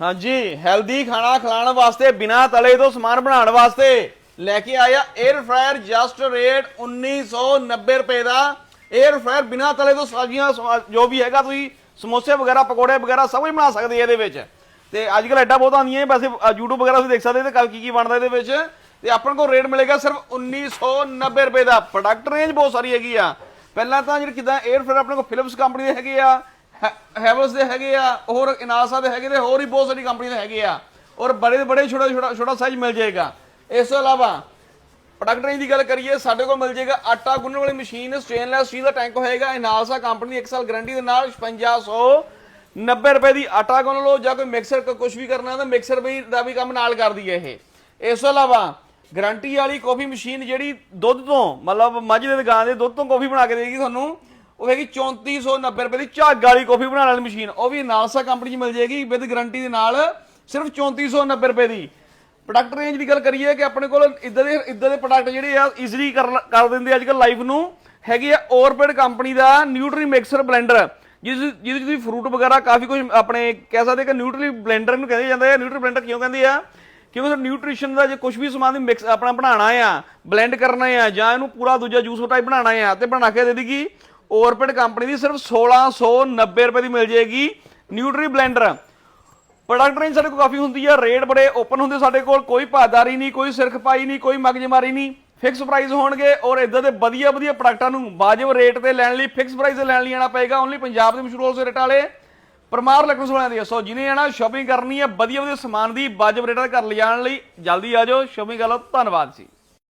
ਹਾਂਜੀ ਹੈਲਦੀ ਖਾਣਾ ਖਾਣ ਵਾਸਤੇ, ਬਿਨਾਂ ਤਲੇ ਤੋਂ ਸਮਾਨ ਬਣਾਉਣ ਵਾਸਤੇ ਲੈ ਕੇ ਆਇਆ 에ਅਰ ਫਰਾਇਰ ਜਸਟ ਰੇਟ 1990 ਰੁਪਏ ਦਾ। 에ਅਰ ਫਰਾਇਰ ਬਿਨਾਂ ਤਲੇ ਤੋਂ ਸਬਜ਼ੀਆਂ ਜੋ ਵੀ ਹੈਗਾ, ਤੁਸੀਂ ਸਮੋਸੇ ਵਗੈਰਾ, ਪਕੌੜੇ ਵਗੈਰਾ ਸਭ ਕੁਝ ਬਣਾ ਸਕਦੇ ਇਹਦੇ ਵਿੱਚ। ਤੇ ਅੱਜ ਕੱਲ ਐਡਾ ਬਹੁਤ ਆਉਂਦੀਆਂ, ਵੈਸੇ YouTube ਵਗੈਰਾ ਤੁਸੀਂ ਦੇਖ ਸਕਦੇ ਤੇ ਕੱਲ ਕੀ ਕੀ ਬਣਦਾ ਇਹਦੇ ਵਿੱਚ। ਤੇ ਆਪਾਂ ਨੂੰ ਰੇਟ ਮਿਲੇਗਾ ਸਿਰਫ 1990 ਰੁਪਏ ਦਾ। ਪ੍ਰੋਡਕਟ ਰੇਂਜ ਬਹੁਤ ਸਾਰੀ ਹੈਗੀ ਆ। ਪਹਿਲਾਂ ਤਾਂ ਜਿਹੜੀ ਕਿਦਾਂ 에ਅਰ ਫਰਾਇਰ ਆਪਣੇ ਕੋਲ ਫਿਲਿਪਸ ਕੰਪਨੀ ਦੇ ਹੈਗੇ ਆ ਹੈਵਲਸ ਦੇ ਹੈਗੇ ਆ, ਹੋਰ ਇਨਾਸਾ ਦੇ ਹੈਗੇ ਤੇ ਹੋਰ ਵੀ ਬਹੁਤ ਸਾਰੀ ਕੰਪਨੀ ਦੇ ਹੈਗੇ ਆ। ਔਰ ਬੜੇ ਬੜੇ ਛੋਟਾ ਛੋਟਾ ਛੋਟਾ ਸਾਈਜ਼ ਮਿਲ ਜਾਏਗਾ। ਇਸ ਤੋਂ ਇਲਾਵਾ ਪ੍ਰੋਡਕਟ ਰੇਂਜ ਦੀ ਗੱਲ ਕਰੀਏ, ਸਾਡੇ ਕੋਲ ਮਿਲ ਜਾਏਗਾ ਆਟਾ ਗੁੰਨਣ ਵਾਲੀ ਮਸ਼ੀਨ ਸਟੇਨਲੈਸ ਸਟੀਲ ਦਾ ਟੈਂਕ ਹੋਏਗਾ, ਇਨਾਲਸਾ ਕੰਪਨੀ ਦੀ 1 ਸਾਲ ਗਾਰੰਟੀ ਦੇ ਨਾਲ 5590 ਰੁਪਏ ਦੀ ਆਟਾ ਗੁੰਨ ਲਓ ਜਾਂ ਕੋਈ ਮਿਕਸਰ ਕੁਝ ਵੀ ਕਰਨਾ ਤਾਂ ਮਿਕਸਰ ਵੀ ਦਾ ਵੀ ਕੰਮ ਨਾਲ ਕਰਦੀ ਹੈ ਇਹ। ਇਸ ਤੋਂ ਇਲਾਵਾ ਗਾਰੰਟੀ ਵਾਲੀ ਕਾਫੀ ਮਸ਼ੀਨ ਜਿਹੜੀ ਦੁੱਧ ਤੋਂ, ਮਤਲਬ ਮੱਝ ਦੇ ਦੁਕਾਨ ਦੇ ਦੁੱਧ ਤੋਂ ਕਾਫੀ ਬਣਾ ਕੇ ਦੇਗੀ ਤੁਹਾਨੂੰ। ਉਹ ਹੈਗੀ 3490 ਰੁਪਏ ਦੀ ਝੱਗ ਵਾਲੀ ਕਾਫੀ ਬਣਾਉਣ ਵਾਲੀ ਮਸ਼ੀਨ। ਉਹ ਵੀ ਨਾਲਸਾ ਕੰਪਨੀ 'ਚ ਮਿਲ ਜਾਏਗੀ ਵਿਦ ਗਾਰੰਟੀ ਦੇ ਨਾਲ ਸਿਰਫ 3490 ਰੁਪਏ ਦੀ। ਪ੍ਰੋਡਕਟ ਰੇਂਜ ਦੀ ਗੱਲ ਕਰੀਏ ਕਿ ਆਪਣੇ ਕੋਲ ਇਦਾਂ ਦੇ ਇਦਾਂ ਦੇ ਪ੍ਰੋਡਕਟ ਜਿਹੜੇ ਆ ਈਜ਼ੀਲੀ ਕਰ ਦਿੰਦੇ ਅੱਜ ਕੱਲ ਲਾਈਫ ਨੂੰ। ਹੈਗੀ ਆ ਔਰਬਿਟ ਕੰਪਨੀ ਦਾ ਨਿਊਟਰੀ ਮਿਕਸਰ ਬਲੈਂਡਰ ਜਿਸ, ਜਿਹਦੇ 'ਚ ਤੁਸੀਂ ਫਰੂਟ ਵਗੈਰਾ ਕਾਫੀ ਕੁਝ ਆਪਣੇ ਕਹਿ ਸਕਦੇ ਕਿ ਨਿਊਟਰੀ ਬਲੈਂਡਰ ਨੂੰ ਕਹਿੰਦੇ ਜਾਂਦੇ ਆ। ਨਿਊਟਰੀ ਬਲੈਂਡਰ ਕਿਉਂ ਕਹਿੰਦੇ ਆ? ਕਿਉਂਕਿ ਨਿਊਟ੍ਰੀਸ਼ਨ ਦਾ ਜੇ ਕੁਝ ਵੀ ਸਮਾਨ ਦੀ ਮਿਕਸ ਆਪਣਾ ਬਣਾਉਣਾ ਆ ਬਲੈਂਡ ਕਰਨਾ ਆ ਜਾਂ ਇਹਨੂੰ ਪੂਰਾ ਦੂਜਾ ਜੂਸ ਟਾਈਪ ਬਣਾਉਣਾ ਆ, ਤੇ ਬਣਾ ਕੇ ਦੇ ਦੇਗੀ। ਔਰਬਿਟ ਕੰਪਨੀ ਦੀ ਸਿਰਫ 1690 ਰੁਪਏ ਦੀ ਮਿਲ ਜਾਏਗੀ ਨਿਊਟਰੀ ਬਲੈਂਡਰ। ਪ੍ਰੋਡਕਟ ਰੇਂਜ ਸਾਡੇ ਕੋਲ ਕਾਫੀ ਹੁੰਦੀ ਆ ਰੇਟ ਬੜੇ ਓਪਨ ਹੁੰਦੇ ਸਾਡੇ ਕੋਲ, ਕੋਈ ਭਾਦਾਰੀ ਨਹੀਂ, ਕੋਈ ਸਿਰਖਪਾਈ ਨਹੀਂ, ਕੋਈ ਮਗਜਮਾਰੀ ਨਹੀਂ। ਫਿਕਸ ਪ੍ਰਾਈਸ ਹੋਣਗੇ ਔਰ ਇਦਾਂ ਦੇ ਵਧੀਆ ਵਧੀਆ ਪ੍ਰੋਡਕਟਾਂ ਨੂੰ ਵਾਜਬ ਰੇਟ ਤੇ ਲੈਣ ਲਈ ਫਿਕਸ ਪ੍ਰਾਈਸ ਤੇ ਲੈਣ ਲਈ ਆਣਾ ਪਏਗਾ। ਓਨਲੀ ਪੰਜਾਬ ਦੇ ਮਸ਼ਹੂਰ ਹੋਲਸੇਲ ਰੇਟ ਵਾਲੇ ਪਰਮਾਰ ਇਲੈਕਟ੍ਰੋਨਿਕਸ ਵਾਲਿਆਂ ਦੀ ਸੋ ਜਿਹਨੇ ਆਣਾ ਸ਼ਾਪਿੰਗ ਕਰਨੀ ਹੈ ਵਧੀਆ ਵਧੀਆ ਸਮਾਨ ਦੀ ਵਾਜਬ ਰੇਟਾਂ ਤੇ ਘਰ ਲਿਜਾਣ ਲਈ ਜਲਦੀ ਆ ਜਾਓ। ਸ਼ਾਪਿੰਗ ਕਰ ਲਓ। ਧੰਨਵਾਦ ਜੀ।